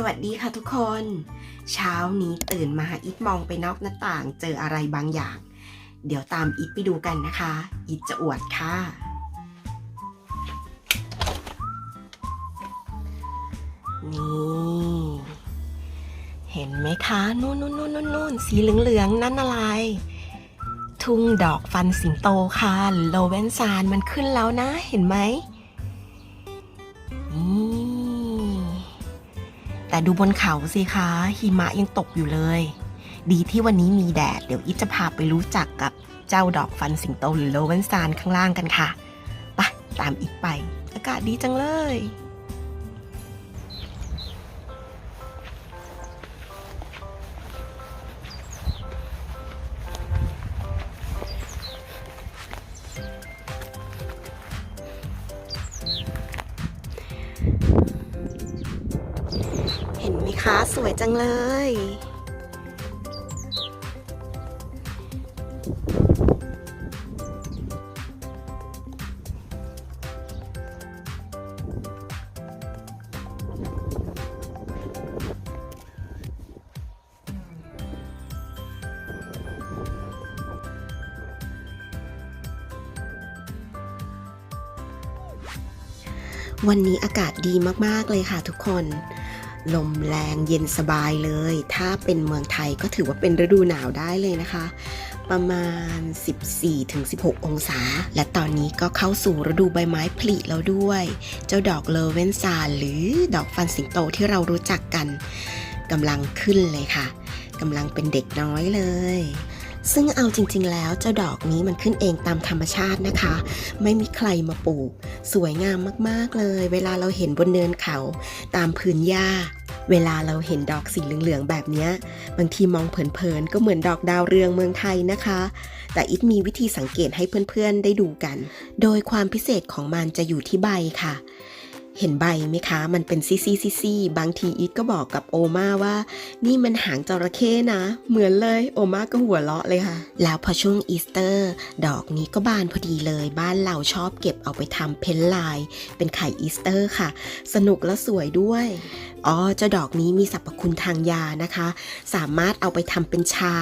สวัสดีค่ะทุกคน เช้านี้ตื่นมาอิดมองไปนอกหน้าต่างเจออะไรบางอย่าง เดี๋ยวตามอิดไปดูกันนะคะ อิดจะอวดค่ะ นี่ เห็นไหมคะนู่นนู่นนู่นนู่นนนสีเหลืองๆนั่นอะไร ทุ่งดอกฟันสิงโตค่ะโลเวนซานมันขึ้นแล้วนะเห็นไหมนี่ แต่ดูบนเขาสิคะหิมะยังตกอยู่เลย ดีที่วันนี้มีแดด เดี๋ยวอิจจะพาไปรู้จักกับเจ้าดอกฟันสิงโตหรือโลเวนซานข้างล่างกันค่ะ ไปตามอิกไป อากาศดีจังเลย สวยจังเลย วันนี้อากาศดีมาก ๆ เลยค่ะทุกคน ลมแรงเย็นสบายเลย ถ้าเป็นเมืองไทยก็ถือว่าเป็นฤดูหนาวได้เลยนะคะ ประมาณ 14-16 องศา และตอนนี้ก็เข้าสู่ฤดูใบไม้ผลิแล้วด้วย เจ้าดอกเลเวนซาหรือดอกฟันสิงโตที่เรารู้จักกันกำลังขึ้นเลยค่ะกำลังเป็นเด็กน้อยเลย ซึ่งเอาจริงๆ แล้วเจ้าดอกนี้มันขึ้นเองตามธรรมชาตินะคะ ไม่มีใครมาปลูก สวยงามมากๆเลย เวลาเราเห็นบนเนินเขา ตามพื้นหญ้า เวลาเราเห็นดอกสีเหลืองๆ แบบนี้ บางทีมองเผินๆ ก็เหมือนดอกดาวเรืองเมืองไทยนะคะ แต่อิทมีวิธีสังเกตให้เพื่อนๆ ได้ดูกัน โดยความพิเศษของมันจะอยู่ที่ใบค่ะ เห็นใบไหมคะ มันเป็นซี่ซี่ซี่บางทีอิทก็บอกกับโอมาว่า นี่มันหางจระเข้นะ เหมือนเลย โอมาก็หัวเราะเลยค่ะ แล้วพอช่วงอีสเตอร์ ดอกนี้ก็บานพอดีเลย บ้านเราชอบเก็บเอาไปทำเพ้นลาย เป็นไข่อีสเตอร์ค่ะ สนุกและสวยด้วย อ๋อเจ้าดอกนี้มีสรรพคุณทางยานะคะ สามารถเอาไปทำเป็นชา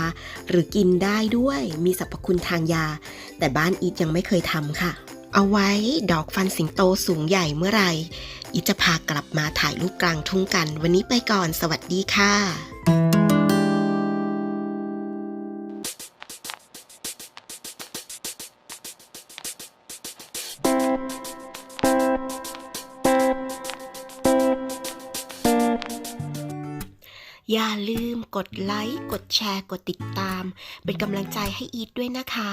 หรือกินได้ด้วย มีสรรพคุณทางยา แต่บ้านอีทยังไม่เคยทำค่ะ เอาไว้ดอกฟันสิงโตสูงใหญ่เมื่อไหร่อีจะพากลับมาถ่ายรูปกลางทุ่งกัน วันนี้ไปก่อนสวัสดีค่ะอย่าลืมกดไลค์ กดแชร์ กดติดตาม เป็นกำลังใจให้อีทด้วยนะคะ